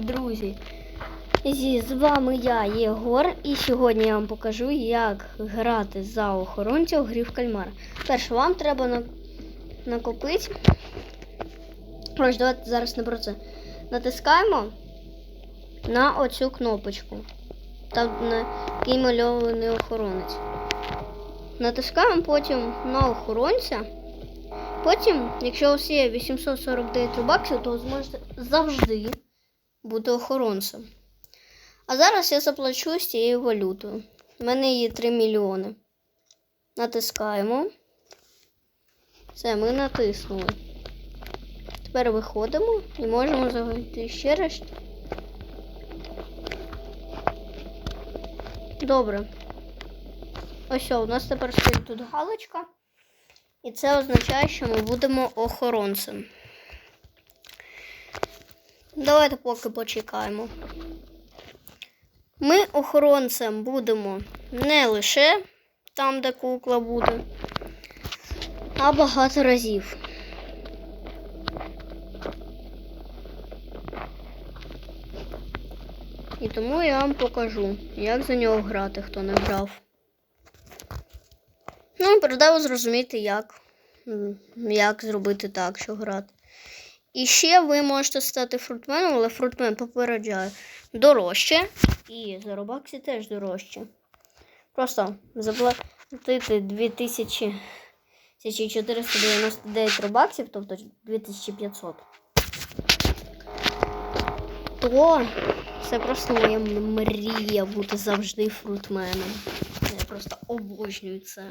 Друзі, зі- з вами я, Єгор, і сьогодні я вам покажу, як грати за охоронця у грі в кальмара. Перше, вам треба на... накопити. Ось, давайте зараз не про це. Натискаємо на оцю кнопочку. Там на який мальований охоронець. Натискаємо потім на охоронця. Потім, якщо у вас є 849 рубаксів, то ви зможете завжди бути охоронцем. А зараз я заплачу з цією валютою. У мене є 3 мільйони. Натискаємо. Все, ми натиснули. Тепер виходимо і можемо зайти ще раз. Добре. Ось, у нас тепер стоїть тут галочка. І це означає, що ми будемо охоронцем. Давайте поки почекаємо. Ми охоронцем будемо не лише там, де кукла буде, а багато разів. І тому я вам покажу, як за нього грати, хто не грав. Ну, передав зрозуміти, як, як зробити так, що грати. І ще ви можете стати фрутменом, але фрутмен попереджає дорожче. І за робаксі теж дорожче. Просто заплатити 2499 робаксів, тобто 2500. То це просто моя мрія бути завжди фрутменом. Я просто обожнюю це.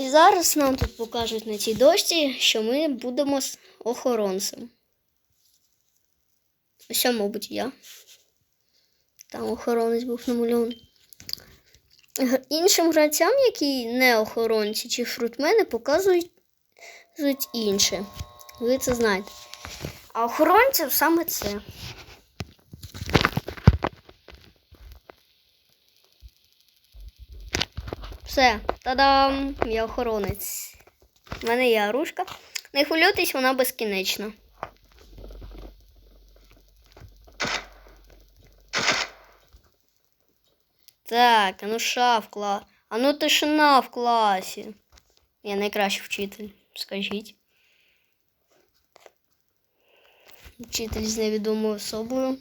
І зараз нам тут покажуть на цій дошці, що ми будемо охоронцем. Ось, мабуть, я. Там охоронець був намальований. Іншим гравцям, які не охоронці чи фрутмени, показують інше. Ви це знаєте. А охоронців саме це. Все, та-дам! Я охоронець. У мене є оружка. Не хвилюйтесь, вона безкінечна. Так, а ну ша в. А ну тишина в класі. Я найкращий вчитель, скажіть. Вчитель з невідомою особою.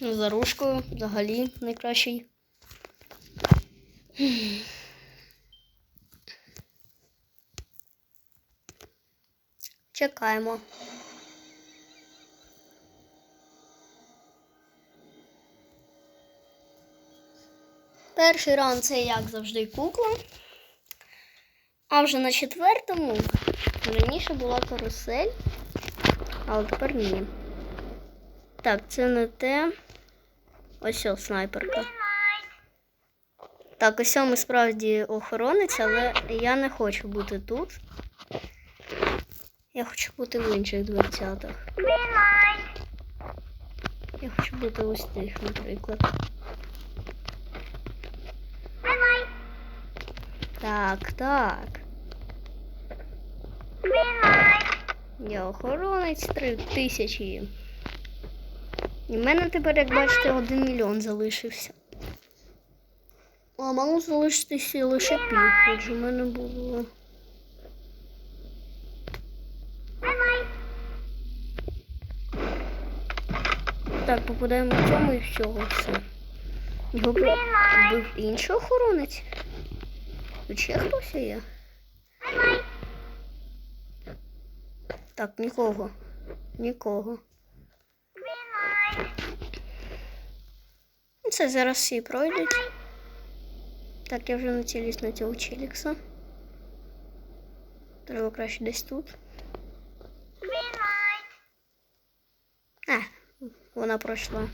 За ружкою взагалі найкращий. Чекаємо. Перший раунд це як завжди кукла. А вже на четвертому раніше була карусель, але тепер ні. Так, це не те. Ось о, снайперка. Так, ось ми справді охоронець, але я не хочу бути тут. Я хочу бути в інших дверцятах. Я хочу бути ось тих, наприклад. Так, так. Я охоронець три тисячі. І в мене тепер, як бачите, один мільйон залишився. А мало залишитися лише пів, в мене було. Так, попадаємо в цьому і всього все. Його вбив інший охоронець. Ще хтось є? Так, нікого. Нікого. Це зараз всі пройдуть. Так, я вже націлюсь на цього Челікса. Треба краще десь тут. А, вона пройшла.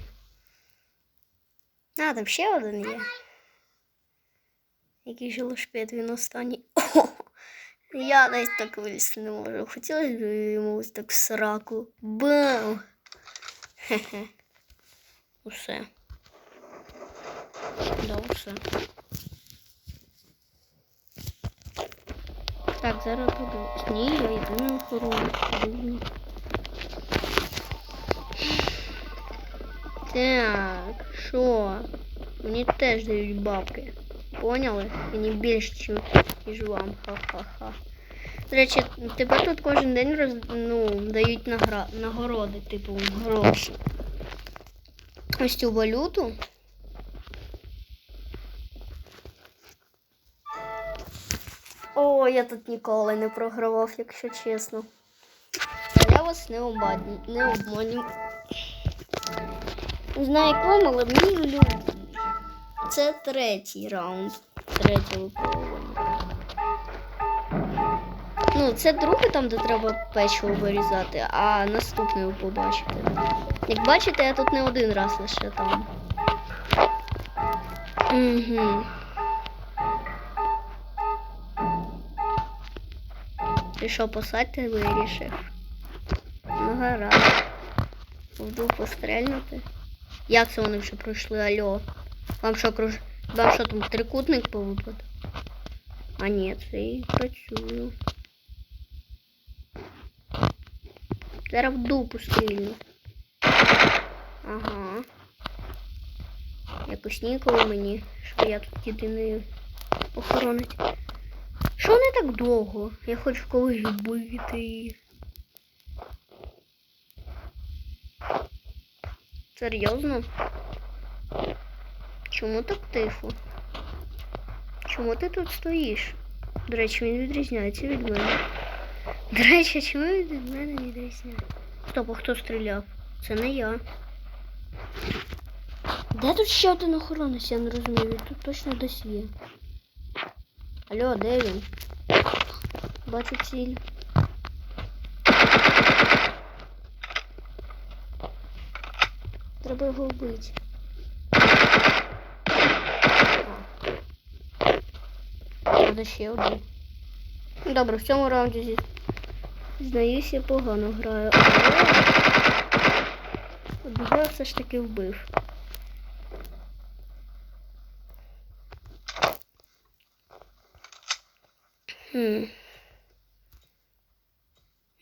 А, там ще один є. Який же лошпет, він останній. О, я навіть так вилізти не можу. Хотілося б йому ось так в сраку. Бам! Хе-хе. Усе. Да, усе. Так, зараз буду. Ні, я єдину охорону. Так, що? Мені теж дають бабки. Поняли? Мені більше, ніж вам. Ха-ха-ха. До речі, тепер тут кожен день роз, ну, дають награ... нагороди, типу гроші. Ось цю валюту. О, я тут ніколи не програвав, якщо чесно. Я вас не обманю. Не обманю. Не знаю як вам, але мій улюблений. Це третій раунд. Третє випробування. Ну, це другий там, де треба печиво вирізати, а наступний ви побачите. Як бачите, я тут не один раз лише там. Угу. Ти що, посадьте вирішив? Ну гаразд. Буду пострельнути. Як це вони вже пройшли, алло? Вам що, круж... Вам що там трикутник повипад? А ні, це і працюю. Зараз в дупу стрільну. Ага. Якось ніколи мені, що я тут єдиний охоронець. Що не так довго? Я хочу когось вбити. Серйозно? Чому так тихо? Чому ти тут стоїш? До речі, він відрізняється від мене. До речі, чому він від мене відрізняється? Стоп, а хто стріляв? Це не я. Де тут ще один охоронець? Я не розумію, тут точно десь є. Алло, де він? Бачу ціль. Треба його вбити. Треба ще один. Добре, в цьому раунді зі... Знаюсь, я погано граю. Але одного все ж таки вбив. Хм.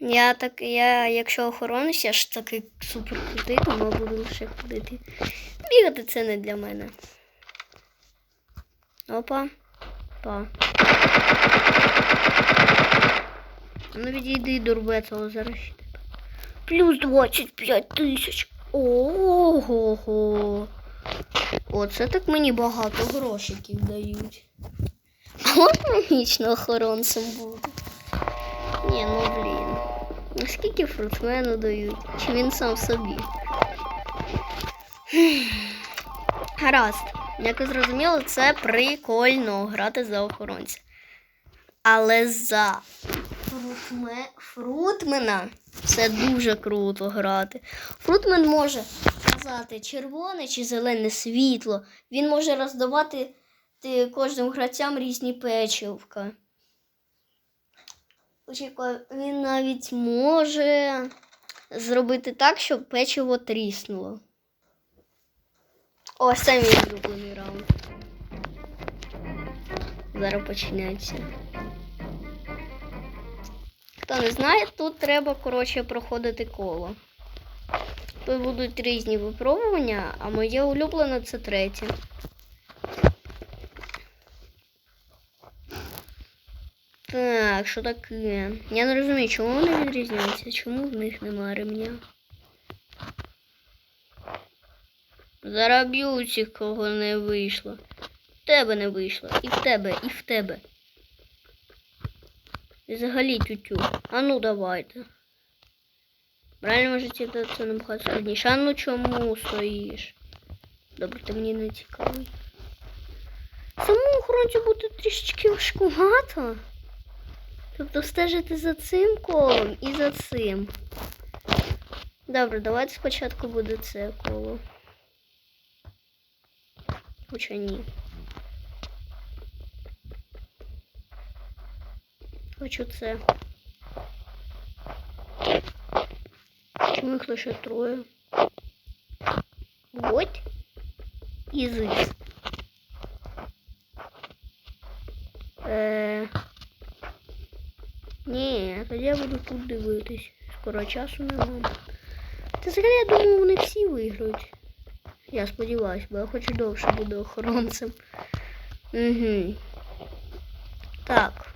Я так, я, якщо охоронюсь, я ж такий супер крутий, тому буду лише ходити. Бігати це не для мене. Опа. Па. Ну відійди дурбець, але зараз. Плюс 25 тисяч. Ого. Оце так мені багато грошиків дають. А от магічно охоронцем буду. Ні, ну блін. А скільки фрутмену дають? Чи він сам собі? Гаразд. Як ви зрозуміли, це прикольно грати за охоронця. Але за фрутме... фрутмена це дуже круто грати. Фрутмен може казати червоне чи зелене світло. Він може роздавати ти- кожним гравцям різні печивка. Очікую, він навіть може зробити так, щоб печиво тріснуло. Ось це мій улюблений раунд. Зараз починається. Хто не знає, тут треба, коротше, проходити коло. Тут будуть різні випробування, а моє улюблене це третє. Так, що таке? Я не розумію, чому вони відрізняються, чому в них немає ремня. Зараз б'ю усіх, кого не вийшло. В тебе не вийшло. І в тебе, і в тебе. І взагалі тютю. А ну давайте. Реальному житті це це набагато складніше. А ну чому стоїш? Добре, ти мені не цікавий. Самому охоронцю буде трішечки важкувато. Тобто стежити за цим колом і за цим. Добре, давайте спочатку буде це коло. Хоча ні. Хочу це. Чому їх лише троє? Вот. І зис. Е... Ні, тоді буду тут дивитись. Скоро часу нема. Та взагалі я думаю, вони всі виграють. Я сподіваюся, бо я хочу довше буду охоронцем. Угу. Так.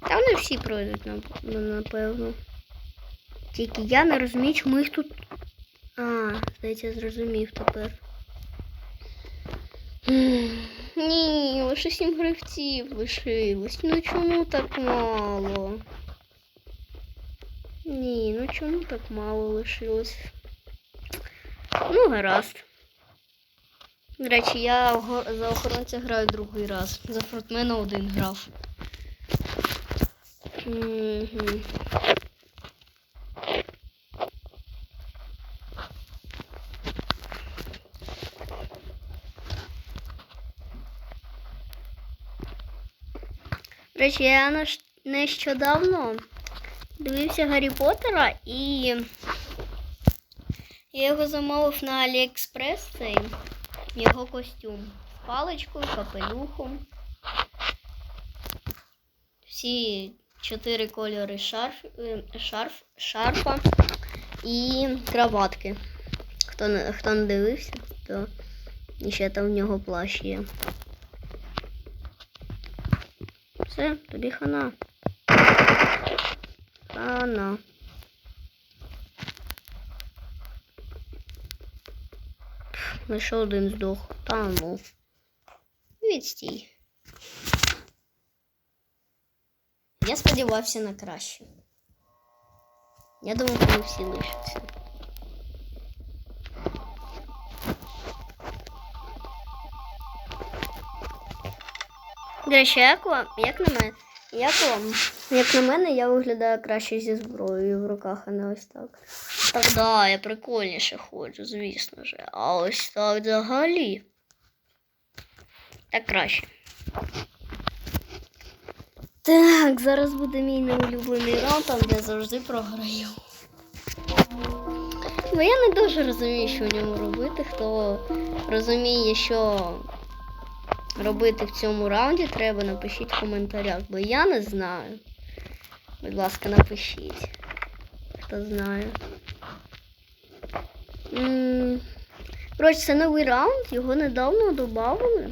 Та вони всі пройдуть, ну, напевно. Тільки я не розумію, чому їх тут. А, здається, зрозумів тепер. Ні, лише сім гравців лишилось. Ну чому так мало? Ні, ну чому так мало лишилось? Ну, гаразд. До речі, я за охоронця граю другий раз. За фронтмена один грав. Мгм. Речі, я нещодавно дивився Гаррі Поттера і я його замовив на Аліекспрес цей його костюм з паличкою, капелюхом. Всі чотири кольори шарф, е, шарф, шарфа і краватки. Хто хто не дивився, то ще там в нього плащ є. Все, тобі хана. Хана. Пф, Лише один здох. Та ну. Відстій. Я сподівався на краще. Я думав, вони всі лишаться. До речі, як вам, як на мене, як вам, як на мене, я виглядаю краще зі зброєю в руках, а не ось так. Так, да, я прикольніше ходжу, звісно ж. А ось так взагалі. Так краще. Так, зараз буде мій неулюблений раунд, там де я завжди програю. Бо я не дуже розумію, що в ньому робити. Хто розуміє, що робити в цьому раунді, треба напишіть в коментарях, бо я не знаю. Будь ласка, напишіть. Хто знає. Коротше, це новий раунд, його недавно додали.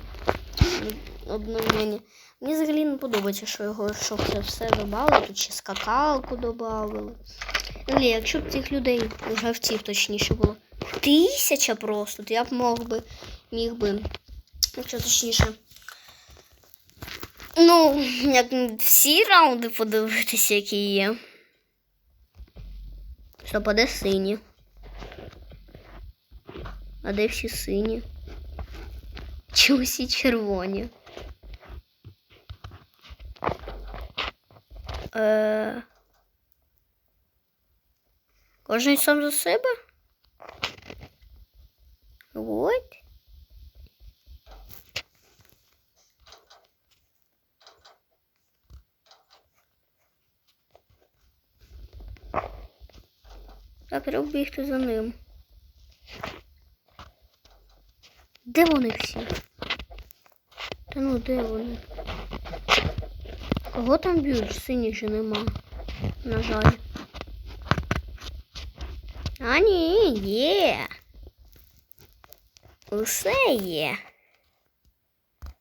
Обновлення. Мені взагалі не подобається, що його що це все додали. Тут ще скакалку додали. Ні, якщо б цих людей, гравців точніше було. Тисяча просто, то я б мог би, міг би, якщо точніше. Ну, як всі раунди подивитися, які є. Стоп, а де сині? А де всі сині? Чи усі червоні? Е... Кожен сам за себе? Вот. Так, треба бігти за ним. Де вони всі? Та ну де вони? Кого там б'ють? Синіх же нема. На жаль. А ні, є. Усе є.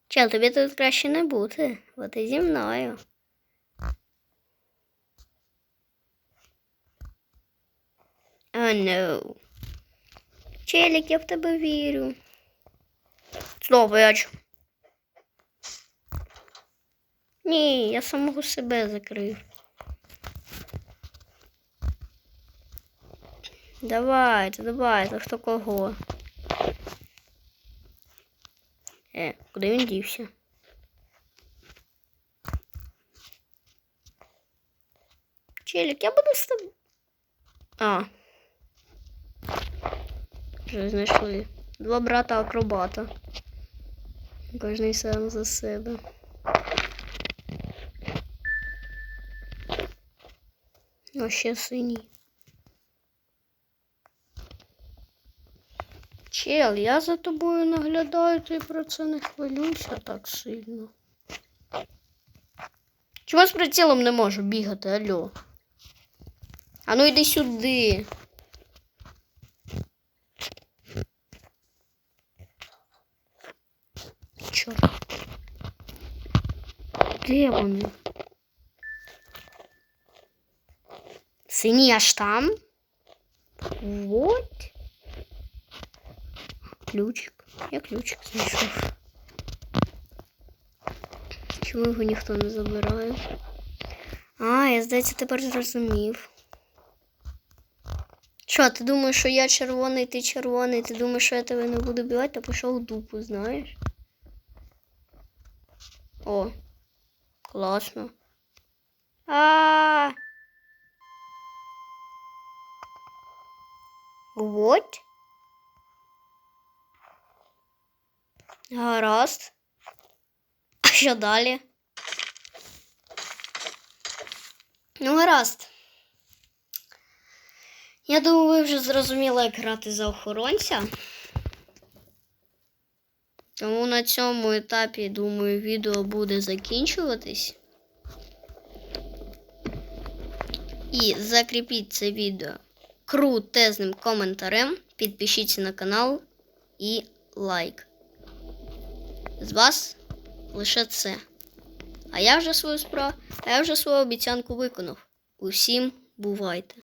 Чел, тобі тут краще не бути, бо ти зі мною. О, no. Челік, я в тебе вірю. Знову я чу. Ні, я самого себе закрив. Давайте, давайте, хто кого. Е, куди він дівся? Челік, я буду з тобою. А. Вже знайшли. Два брата акробата. Кожний сам за себе. А ще синій. Чел, я за тобою наглядаю, ти про це не хвилюйся так сильно. Чому з прицілом не можу бігати, алло? А ну йди сюди. Чорт. Де вони? Синій аж там? Вот. Ключик. Я ключик знайшов. Чому його ніхто не забирає? А, я здається, тепер зрозумів. Що, ти думаєш, що я червоний, ти червоний, ти думаєш, що я тебе не буду бивати, та пішов в дупу, знаєш? О, класно. А. Вот. Гаразд. А що далі? Ну, гаразд. Я думаю, ви вже зрозуміли, як грати за охоронця. Тому на цьому етапі, думаю, відео буде закінчуватись. І закріпіть це відео крутезним коментарем, підпишіться на канал і лайк. З вас лише це. А я вже свою справу, я вже свою обіцянку виконав. Усім бувайте!